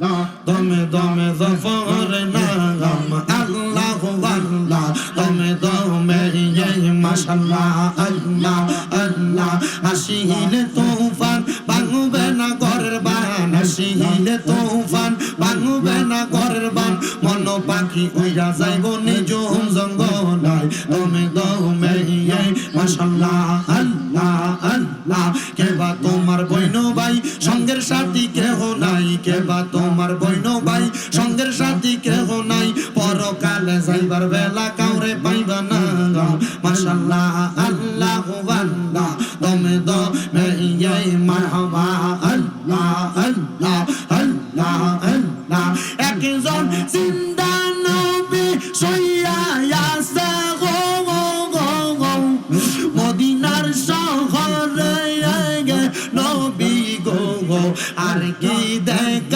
দমে দমে জফর নাম আল্লাহ আল্লাহ দমে দমে মাশাল্লাহ আল্লাহ আল্লাহ আসিলে তোফান ভাঙবে না ঘরের বান আসিলে তোফান ভাঙবে না ঘরের বান মন পাখি উইরা যাইব নিজ জঙ্গলায় দমে দমে মাশাল্লাহ আল্লাহ আল্লাহ মাশাল্লাহ আল্লাহ আল্লাহ। তুমি দো মেয়ে, মারহাবা, আল্লাহ আল্লাহ আল্লাহ আল্লাহ। একজন জিন্দা নবী সইয়া গো গো গো গো। মদিনার শহরে নবী, গো গো। আর কি দেখা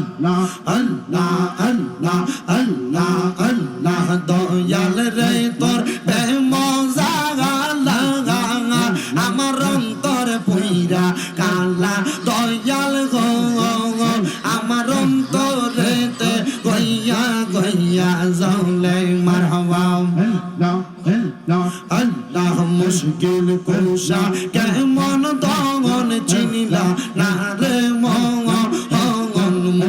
আল্লাহ আল্লাহ আল্লাহ আল্লাহ আল্লাহ দয়াল রে তোর বেমজা আমার অন্তর পুইরা কালা দয়াল গো আমার অন্তরেতে গইয়া গইয়া জলে মারহাবা। আল্লাহ মুশকিল কুশা কেমন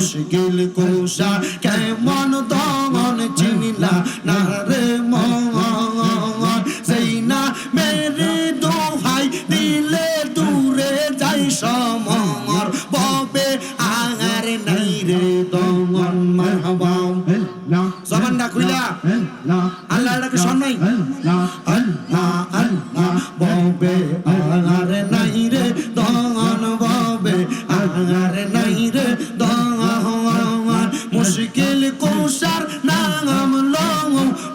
মুশকিল কুশা কেমন দগন চিনিলা? না রে মগন সেই না মেরে দোহাই দিলে দূরে যাই সমর ববে আগার নাই রে দগন মারহাবা। জবানটা খুইলা। আল্লাহ মুশকিল কুশার নাম লং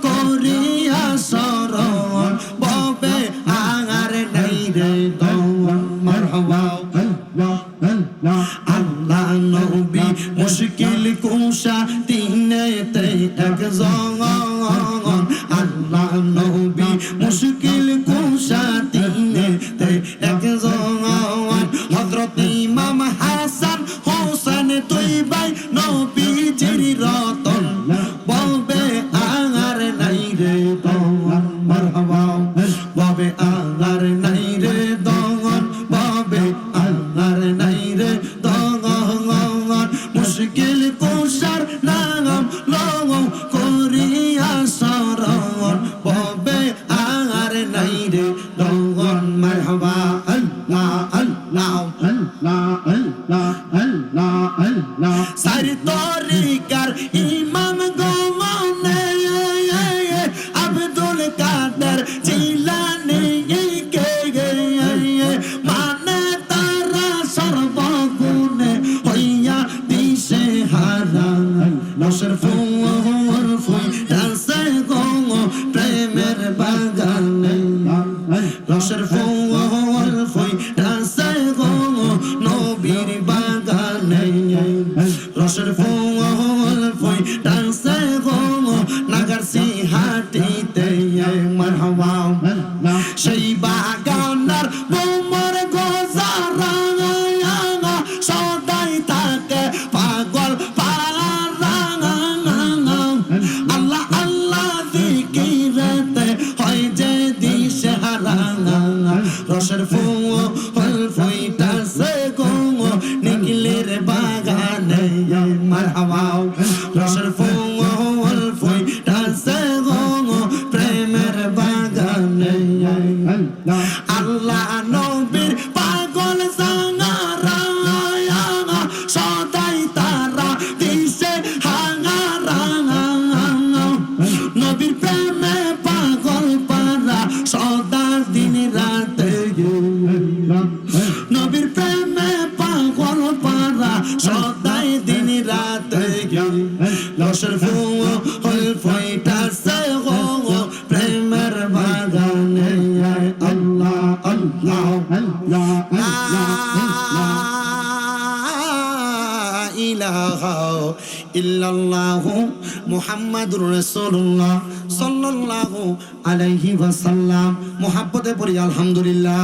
করিয়া সরণ ববে আগার নাই রে আল্লাহ নবী মুশকিল কুশা তিনেতে একজন আল্লাহ No serfos রসের ফুয়ো হল ফুইটা সে গো নিগলের বাগানে মারহাওয়া দিন রাতে লসর ফুল হল ফইটাছে গো, প্রেমের বাগানে আল্লাহ আল্লাহ, ইলাহা ইল্লাল্লাহু মুহাম্মাদুর রাসূলুল্লাহ সাল্লাল্লাহু আলাইহি ওয়াসাল্লাম। মুহাব্বতে পড়ি, আলহামদুলিল্লাহ।